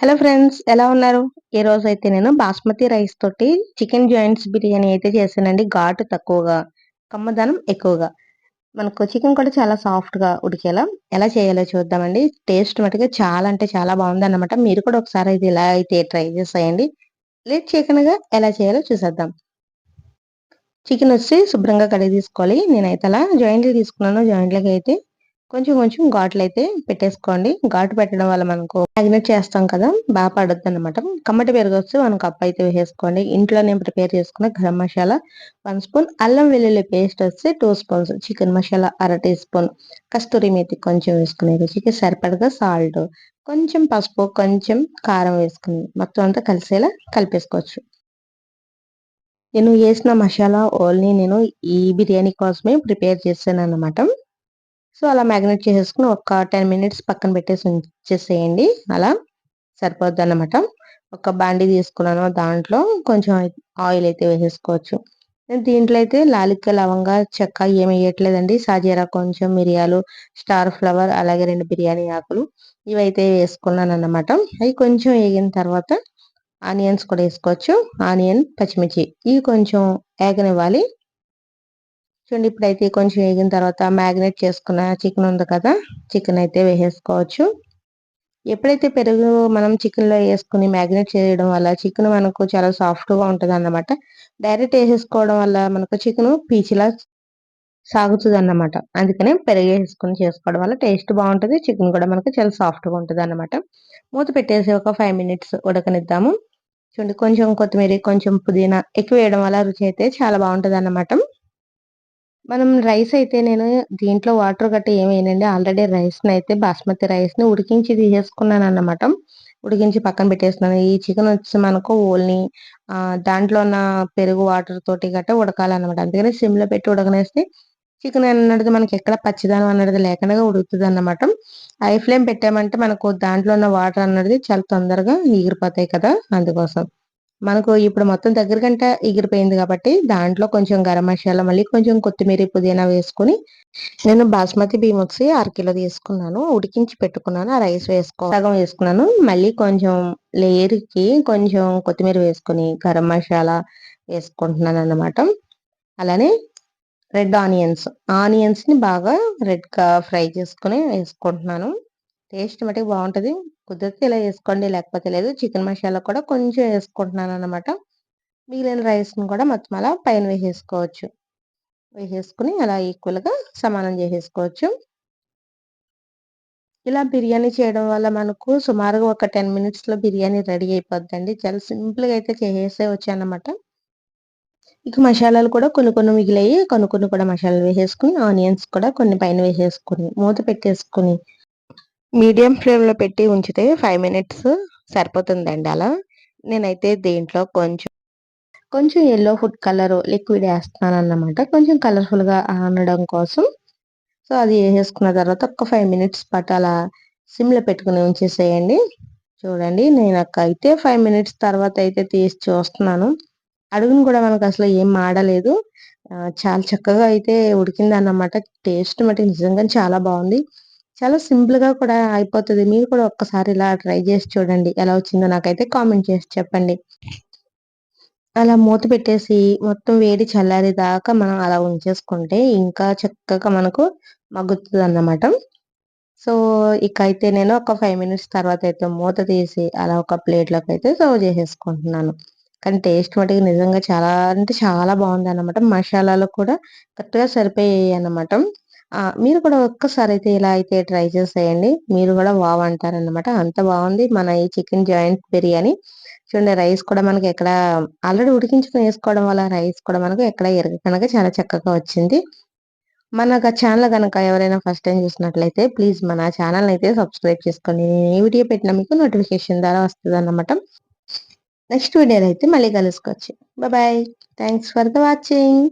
Hello friends ఎలా ఉన్నారు? ఈ రోజు అయితే నేను బాస్మతి రైస్ తోటి చికెన్ జాయింట్స్ బిర్యానీ అయితే చేశానండి. ఘాటు తక్కువగా కమ్మదనం ఎక్కువగా. మనకు చికెన్ కూడా చాలా సాఫ్ట్గా ఉడికేలా. ఎలా చేయాలో చూద్దామండి. టేస్ట్ మటుగా చాలా అంటే చాలా బాగుంది అన్నమాట మీరు కూడా ఒకసారి ఇది ఇలా అయితే ట్రై చేసేయండి. లేట్ చేయకుండా ఎలా చేయాలో చూసేద్దాం. చికెన్ వచ్చి శుభ్రంగా కడిగి తీసుకోవాలి నేనైతే అలా జాయింట్లు తీసుకున్నాను. జాయింట్లకి అయితే కొంచెం కొంచెం ఘాట్లు అయితే పెట్టేసుకోండి. ఘాటు పెట్టడం వల్ల మనకు మ్యాగ్నెట్ చేస్తాం కదా బాగా పడుద్ది అనమాట కమ్మటి పెరుగు వస్తే మనం కప్ అయితే వేసేసుకోండి. ఇంట్లో నేను ప్రిపేర్ చేసుకున్న గరం మసాలా వన్ స్పూన్. అల్లం వెల్లుల్లి పేస్ట్ వస్తే టూ స్పూన్స్. చికెన్ మసాలా అర టీ స్పూన్. కస్తూరి మేతి కొంచెం వేసుకునే రుచికి సరిపడగా సాల్ట్. కొంచెం పసుపు కొంచెం కారం వేసుకుని మొత్తం అంతా కలిసేలా కలిపేసుకోవచ్చు. నేను వేసిన మసాలా ఓన్లీ నేను ఈ బిర్యానీ కోసమే ప్రిపేర్ చేశాను అనమాట సో అలా మ్యాగ్నేట్ చేసేసుకుని ఒక టెన్ మినిట్స్ పక్కన పెట్టేసి ఉంచేసేయండి. అలా సరిపోద్ది అనమాట ఒక బాండి తీసుకున్నాను దాంట్లో. కొంచెం ఆయిల్ అయితే వేసేసుకోవచ్చు. దీంట్లో అయితే లాలిక్క లవంగా చెక్క ఏమి వేయట్లేదండి. సాజీరా కొంచెం మిరియాలు స్టార్ ఫ్లవర్ అలాగే రెండు బిర్యానీ ఆకులు ఇవైతే వేసుకున్నాను అనమాట అవి కొంచెం వేగిన తర్వాత ఆనియన్స్ కూడా వేసుకోవచ్చు. ఆనియన్ పచ్చిమిర్చి ఇవి కొంచెం వేగనివ్వాలి. చూడండి ఇప్పుడైతే కొంచెం వేగిన తర్వాత మ్యాగ్నేట్ చేసుకున్న చికెన్ ఉంది కదా చికెన్ అయితే వేసేసుకోవచ్చు. ఎప్పుడైతే పెరుగు మనం చికెన్లో వేసుకుని మ్యాగ్నేట్ చేయడం వల్ల చికెన్ మనకు చాలా సాఫ్ట్గా ఉంటుంది అన్నమాట డైరెక్ట్ వేసేసుకోవడం వల్ల మనకు చికెన్ పీచిలా సాగుతుంది అన్నమాట అందుకనే పెరుగు వేసుకుని చేసుకోవడం వల్ల టేస్ట్ బాగుంటుంది చికెన్ కూడా మనకు చాలా సాఫ్ట్గా ఉంటుంది అన్నమాట మూత పెట్టేసి ఒక ఫైవ్ మినిట్స్ ఉడకనిద్దాము. చూడండి కొంచెం కొత్తిమీర కొంచెం పుదీనా ఎక్కువ వేయడం వల్ల రుచి అయితే చాలా బాగుంటుంది అన్నమాట మనం రైస్ అయితే నేను దీంట్లో వాటర్ గట్రా ఏమేనండి ఆల్రెడీ రైస్ని అయితే బాస్మతి రైస్ని ఉడికించి తీసేసుకున్నాను అన్నమాట ఉడికించి పక్కన పెట్టేస్తున్నాను. ఈ చికెన్ వచ్చి మనకు ఓన్లీ దాంట్లో ఉన్న పెరుగు వాటర్ తోటి గట్రా ఉడకాలన్నమాట. అందుకని సిమ్లో పెట్టి ఉడకనేస్తే చికెన్ అన్నది మనకి ఎక్కడ పచ్చిదానం అన్నది లేకుండా ఉడుకుతుంది అన్నమాట ఐ ఫ్లేమ్ పెట్టామంటే మనకు దాంట్లో ఉన్న వాటర్ అన్నది చాలా తొందరగా ఎగిరిపోతాయి కదా అందుకోసం. మనకు ఇప్పుడు మొత్తం దగ్గర గంట ఎగిరిపోయింది కాబట్టి దాంట్లో కొంచెం గరం మసాలా మళ్ళీ కొంచెం కొత్తిమీర పుదీనా వేసుకుని నేను బాస్మతి బియ్యం వచ్చి అరకిలో తీసుకున్నాను. ఉడికించి పెట్టుకున్నాను. ఆ రైస్ వేసుకో సగం వేసుకున్నాను. మళ్ళీ కొంచెం లేయర్కి కొంచెం కొత్తిమీర వేసుకుని గరం మసాలా వేసుకుంటున్నాను అనమాట అలానే రెడ్ ఆనియన్స్ ఆనియన్స్ని బాగా రెడ్గా ఫ్రై చేసుకుని వేసుకుంటున్నాను. టేస్ట్ మటుకు బాగుంటుంది. కుదిరితే ఇలా వేసుకోండి. లేకపోతే లేదు చికెన్ మసాలా కూడా కొంచెం వేసుకుంటున్నాను అనమాట మిగిలిన రైస్ని కూడా మొత్తం అలా పైన వేసేసుకోవచ్చు. వేసేసుకుని అలా ఈక్వల్గా సమానం చేసేసుకోవచ్చు. ఇలా బిర్యానీ చేయడం వల్ల మనకు సుమారుగా ఒక టెన్ మినిట్స్లో బిర్యానీ రెడీ అయిపోద్దండి. చాలా సింపుల్గా అయితే చేసే వచ్చానమాట ఇక మసాలాలు కూడా కొన్ని కొన్ని మిగిలాయి. కొన్ని కొన్ని కూడా మసాలాలు వేసేసుకుని ఆనియన్స్ కూడా కొన్ని పైన వేసేసుకుని మూత పెట్టేసుకుని మీడియం ఫ్లేమ్లో పెట్టి ఉంచితే ఫైవ్ మినిట్స్ సరిపోతుందండి అలా. నేనైతే దీంట్లో కొంచెం కొంచెం ఎల్లో ఫుడ్ కలర్ లిక్విడ్ వేస్తున్నాను అన్నమాట కొంచెం కలర్ఫుల్గా అనడం కోసం. సో అది వేసేసుకున్న తర్వాత ఒక ఫైవ్ మినిట్స్ పాటు అలా సిమ్లో పెట్టుకుని ఉంచేసేయండి. చూడండి నేను అయితే ఫైవ్ మినిట్స్ తర్వాత అయితే తీసి చూస్తున్నాను. అడుగును కూడా మనకు అసలు ఏం మాడలేదు. చాలా చక్కగా అయితే ఉడికిందన్నమాట. టేస్ట్ మట్టి నిజంగా చాలా బాగుంది. చాలా సింపుల్గా కూడా అయిపోతుంది. మీరు కూడా ఒక్కసారి ఇలా ట్రై చేసి చూడండి. ఎలా వచ్చిందో నాకైతే కామెంట్ చేసి చెప్పండి. అలా మూత పెట్టేసి మొత్తం వేడి చల్లారి దాకా మనం అలా ఉంచేసుకుంటే ఇంకా చక్కగా మనకు మగ్గుతుంది అన్నమాట సో ఇక అయితే నేను ఒక ఫైవ్ మినిట్స్ తర్వాత అయితే మూత తీసి అలా ఒక ప్లేట్లోకి అయితే సర్వ్ చేసేసుకుంటున్నాను. కానీ టేస్ట్ మటుకు నిజంగా చాలా అంటే చాలా బాగుంది అన్నమాట మసాలాలు కూడా కరెక్ట్గా సరిపోయాయి అన్నమాట. మీరు కూడా ఒక్కసారి అయితే ఇలా అయితే ట్రై చేసేయండి. మీరు కూడా వావ్ అంటారనమాట అంత బాగుంది. మన ఈ చికెన్ జాయింట్ బిర్యానీ. చూడండి రైస్ కూడా మనకి ఎక్కడ ఆల్రెడీ ఉడికించుకుని వేసుకోవడం వల్ల రైస్ కూడా మనకు ఎక్కడ ఎరగకనక చాలా చక్కగా వచ్చింది. మన ఛానల్ కనుక ఎవరైనా ఫస్ట్ టైం చూసినట్లయితే ప్లీజ్ మన ఛానల్ అయితే సబ్స్క్రైబ్ చేసుకోండి నేను ఏ వీడియో పెట్టినా మీకు నోటిఫికేషన్ ద్వారా వస్తుంది అనమాట నెక్స్ట్ వీడియోలో అయితే మళ్ళీ కలుసుకోవచ్చు. Bye. Thanks for the watching.